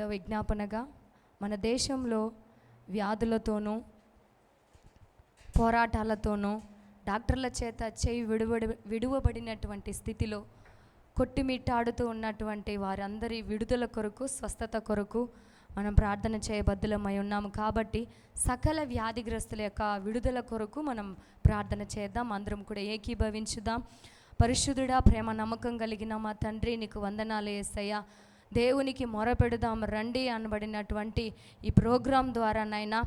మూడో విజ్ఞాపనగా మన దేశంలో వ్యాధులతోనూ పోరాటాలతోనూ డాక్టర్ల చేత చేయి విడువడి విడువబడినటువంటి స్థితిలో కొట్టిమిట్టాడుతూ ఉన్నటువంటి వారందరి విడుదల కొరకు స్వస్థత కొరకు మనం ప్రార్థన చేయబద్దులమై ఉన్నాము. కాబట్టి సకల వ్యాధిగ్రస్తుల యొక్క విడుదల కొరకు మనం ప్రార్థన చేద్దాం. అందరం కూడా ఏకీభవించుదాం. పరిశుద్ధుడా ప్రేమ నమ్మకం కలిగిన మా తండ్రి నీకు వందనాలు వేసయ్యా దేవునికి మొరపెడదాం రండి అనబడినటువంటి ఈ ప్రోగ్రాం ద్వారా నైనా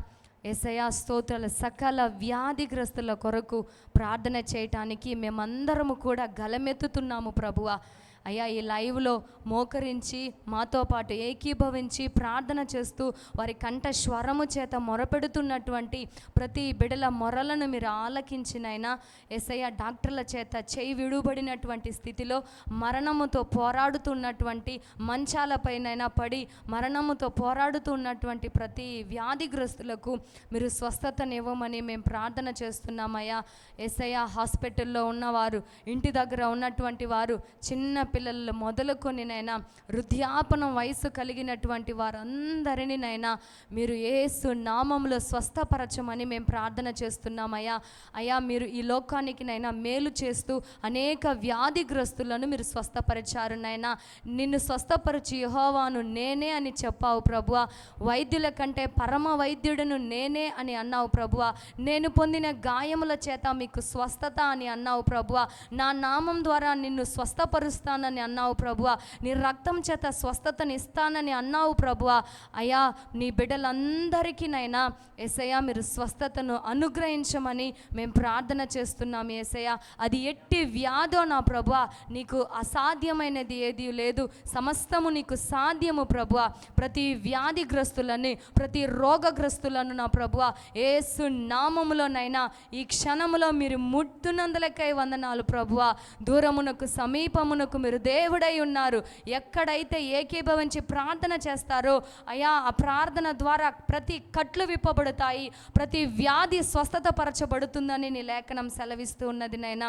ఎసయా స్తోత్రాల సకల వ్యాధిగ్రస్తుల కొరకు ప్రార్థన చేయటానికి మేమందరము కూడా గలమెత్తుతున్నాము ప్రభువా. అయ్యా ఈ లైవ్లో మోకరించి మాతో పాటు ఏకీభవించి ప్రార్థన చేస్తూ వారి కంఠ స్వరము చేత మొరపెడుతున్నటువంటి ప్రతి బిడల మొరలను మీరు ఆలకించినైనా ఎస్ఐ డాక్టర్ల చేత చేయి విడుబడినటువంటి స్థితిలో మరణముతో పోరాడుతున్నటువంటి మంచాలపైనైనా పడి మరణముతో పోరాడుతున్నటువంటి ప్రతి వ్యాధిగ్రస్తులకు మీరు స్వస్థతనివ్వమని మేము ప్రార్థన చేస్తున్నామయ్యా. ఎస్ఐ హాస్పిటల్లో ఉన్నవారు ఇంటి దగ్గర ఉన్నటువంటి వారు చిన్న పిల్లలు మొదలుకొని నైనా వృద్ధాపనం వయసు కలిగినటువంటి వారందరినీ నైనా మీరు ఏసు నామంలో స్వస్థపరచమని మేము ప్రార్థన చేస్తున్నామయ్యా. అయ్యా మీరు ఈ లోకానికి నైనా మేలు చేస్తూ అనేక వ్యాధిగ్రస్తులను మీరు స్వస్థపరిచారు నైనా. నిన్ను స్వస్థపరిచి యహోవాను నేనే అని చెప్పావు ప్రభువ. వైద్యుల కంటే పరమ వైద్యుడను నేనే అని అన్నావు ప్రభువ. నేను పొందిన గాయముల చేత మీకు స్వస్థత అని అన్నావు ప్రభువ. నా నామం ద్వారా నిన్ను స్వస్థపరుస్తాను ఇస్తానని అన్నావు ప్రభువ. నీ రక్తం చేత స్వస్థతని ఇస్తానని అన్నావు ప్రభువ. అయ్యా నీ బిడ్డలందరికీ నైనా ఎసయ్యా మీరు స్వస్థతను అనుగ్రహించమని మేము ప్రార్థన చేస్తున్నాం ఏసయ్య. అది ఎట్టి వ్యాధో నా ప్రభువ నీకు అసాధ్యమైనది ఏది లేదు. సమస్తము నీకు సాధ్యము ప్రభువ. ప్రతి వ్యాధిగ్రస్తులని ప్రతి రోగగ్రస్తులను నా ప్రభువ ఏసు నామములోనైనా ఈ క్షణములో మీరు ముట్టునందులకై వందనాలు ప్రభువ. దూరమునకు సమీపమునకు మీరు దేవుడై ఉన్నారు. ఎక్కడైతే ఏకీభవించి ప్రార్థన చేస్తారో అయా ఆ ప్రార్థన ద్వారా ప్రతి కట్లు విప్పబడతాయి ప్రతి వ్యాధి స్వస్థత పరచబడుతుందని నీ లేఖనం సెలవిస్తూ ఉన్నది నైనా.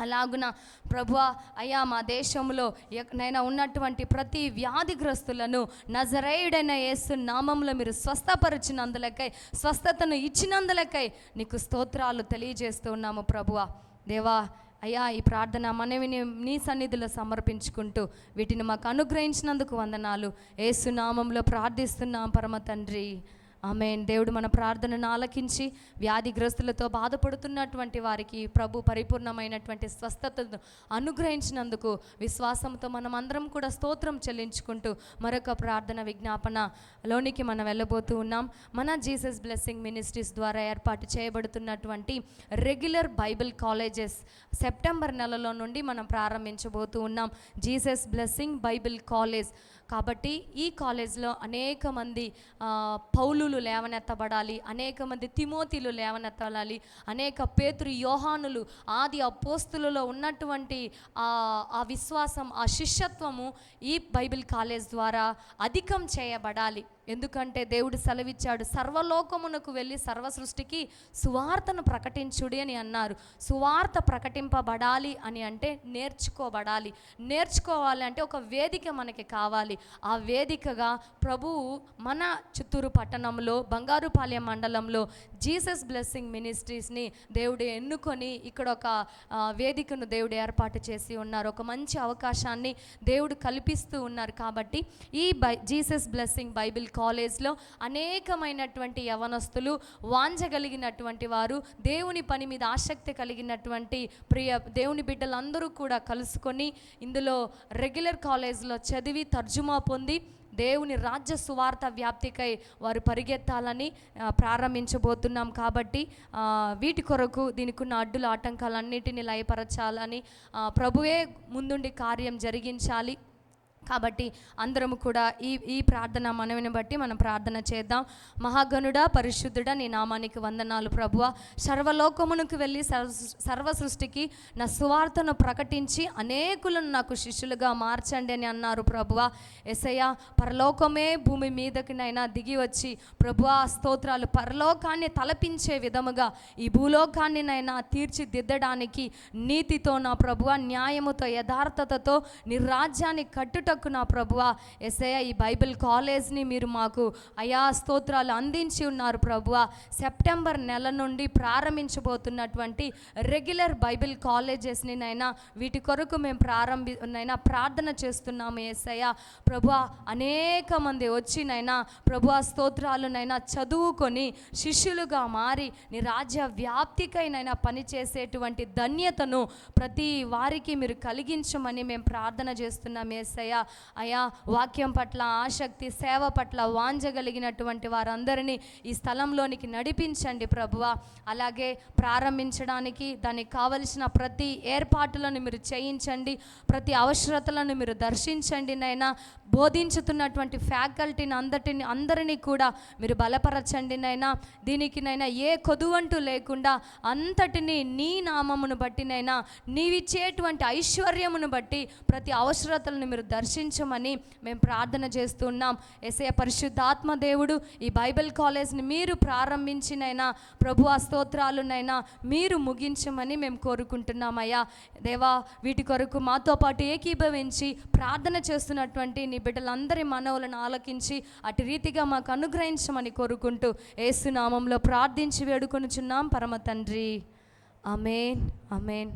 అలాగున ప్రభు అయ్యా మా దేశంలో నైనా ఉన్నటువంటి ప్రతి వ్యాధిగ్రస్తులను నజరేయుడైన యేసు నామంలో మీరు స్వస్థపరిచినందులకై స్వస్థతను ఇచ్చినందులకై నీకు స్తోత్రాలు తెలియజేస్తూ ఉన్నాము ప్రభువ. దేవా అయ్యా ఈ ప్రార్థన మనవిని నీ సన్నిధిలో సమర్పించుకుంటూ వీటిని మాకు అనుగ్రహించినందుకు వందనాలు. యేసు నామంలో ప్రార్థిస్తున్నాం పరమ తండ్రి. ఆమె దేవుడు మన ప్రార్థనను ఆలకించి వ్యాధిగ్రస్తులతో బాధపడుతున్నటువంటి వారికి ప్రభు పరిపూర్ణమైనటువంటి స్వస్థతను అనుగ్రహించినందుకు విశ్వాసంతో మనం అందరం కూడా స్తోత్రం చెల్లించుకుంటూ మరొక ప్రార్థన విజ్ఞాపనలోనికి మనం వెళ్ళబోతూ ఉన్నాం. మన జీసస్ బ్లెస్సింగ్ మినిస్ట్రీస్ ద్వారా ఏర్పాటు చేయబడుతున్నటువంటి రెగ్యులర్ బైబిల్ కాలేజెస్ సెప్టెంబర్ నెలలో నుండి మనం ప్రారంభించబోతూ ఉన్నాం. జీసస్ బ్లెస్సింగ్ బైబిల్ కాలేజ్ కాబట్టి ఈ కాలేజ్లో అనేక మంది పౌలులు లేవనెత్తబడాలి అనేక మంది తిమోతిలు లేవనెత్తబడాలి అనేక పేతురు యోహానులు ఆది అపోస్తులలో ఉన్నటువంటి ఆ విశ్వాసం ఆ శిష్యత్వము ఈ బైబిల్ కాలేజ్ ద్వారా అధికం చేయబడాలి. ఎందుకంటే దేవుడు సెలవిచ్చాడు సర్వలోకమునకు వెళ్ళి సర్వ సృష్టికి సువార్తను ప్రకటించుడి అని అన్నారు. సువార్త ప్రకటింపబడాలి అని అంటే నేర్చుకోబడాలి. నేర్చుకోవాలి అంటే ఒక వేదిక మనకి కావాలి. ఆ వేదికగా ప్రభువు మన చిత్తూరు పట్టణంలో బంగారుపాలెం మండలంలో జీసస్ బ్లెస్సింగ్ మినిస్ట్రీస్ని దేవుడు ఎన్నుకొని ఇక్కడ ఒక వేదికను దేవుడు ఏర్పాటు చేసి ఉన్నారు. ఒక మంచి అవకాశాన్ని దేవుడు కల్పిస్తూ ఉన్నారు కాబట్టి ఈ బై జీసస్ బ్లెస్సింగ్ బైబిల్ కాలేజ్లో అనేకమైనటువంటి యవనస్తులు వాంచగలిగినటువంటి వారు దేవుని పని మీద ఆసక్తి కలిగినటువంటి ప్రియ దేవుని బిడ్డలందరూ కూడా కలుసుకొని ఇందులో రెగ్యులర్ కాలేజ్లో చదివి తర్జుమా పొంది దేవుని రాజ్య సువార్త వ్యాప్తికై వారు పరిగెత్తాలని ప్రారంభించబోతున్నాం కాబట్టి వీటి కొరకు దీనికి ఉన్న అడ్డుల ఆటంకాలన్నిటిని లయపరచాలని ప్రభువే ముందుండి కార్యం జరిగించాలి. కాబట్టి అందరము కూడా ఈ ఈ ప్రార్థన మనవిని బట్టి మనం ప్రార్థన చేద్దాం. మహాగణుడా పరిశుద్ధుడా నీ నామానికి వందనాలు ప్రభువ. సర్వలోకమునకు వెళ్ళి సర్వ సర్వ సృష్టికి నా సువార్తను ప్రకటించి అనేకులను నాకు శిష్యులుగా మార్చండి అని అన్నారు ప్రభువ. ఎసయ్య పరలోకమే భూమి మీదకినైనా దిగి వచ్చి ప్రభువ స్తోత్రాలు పరలోకాన్ని తలపించే విధముగా ఈ భూలోకాన్ని నైనా తీర్చిదిద్దడానికి నీతితో నా ప్రభువ న్యాయముతో యథార్థతతో నీ రాజ్యాన్ని కట్టుట కొరకు నా ప్రభువ. ఎస్ఐ ఈ బైబిల్ కాలేజ్ని మీరు మాకు అయా స్తోత్రాలు అందించి ఉన్నారు ప్రభువ. సెప్టెంబర్ నెల నుండి ప్రారంభించబోతున్నటువంటి రెగ్యులర్ బైబిల్ కాలేజెస్ని నైనా వీటి కొరకు మేము ప్రారంభి నైనా ప్రార్థన చేస్తున్నాము ఏసయ్య. ప్రభు అనేక మంది వచ్చినైనా ప్రభు ఆ నైనా చదువుకొని శిష్యులుగా మారి నీ రాజ్య వ్యాప్తికైనైనా పనిచేసేటువంటి ధన్యతను ప్రతి వారికి మీరు కలిగించమని మేము ప్రార్థన చేస్తున్నాం ఏసయ్య. అయా వాక్యం పట్ల ఆసక్తి సేవ పట్ల వాంజగలిగినటువంటి వారందరినీ ఈ స్థలంలోనికి నడిపించండి ప్రభువ. అలాగే ప్రారంభించడానికి దానికి కావలసిన ప్రతి ఏర్పాటులను మీరు చేయించండి ప్రతి అవసరతలను మీరు దర్శించండి నైనా. బోధించుతున్నటువంటి ఫ్యాకల్టీని అందటిని అందరినీ కూడా మీరు బలపరచండి నైనా. దీనికి నైనా ఏ కొదువంటూ లేకుండా అంతటిని నీ నామమును బట్టినైనా నీవిచ్చేటువంటి ఐశ్వర్యమును బట్టి ప్రతి అవసరతలను మీరు దర్శించమని మేము ప్రార్థన చేస్తున్నాం. ఎసే పరిశుద్ధాత్మ దేవుడు ఈ బైబిల్ కాలేజ్ని మీరు ప్రారంభించినైనా ప్రభు ఆ స్తోత్రాలునైనా మీరు ముగించమని మేము కోరుకుంటున్నామయ్యా దేవా వీటి కొరకు మాతో పాటు ఏకీభవించి ప్రార్థన చేస్తున్నటువంటి నీ బిడ్డలందరి మనవులను ఆలకించి అటు రీతిగా మాకు అనుగ్రహించమని కోరుకుంటూ ఏసునామంలో ప్రార్థించి వేడుకొనుచున్నాం. పరమ తండ్రి. అమేన్ అమేన్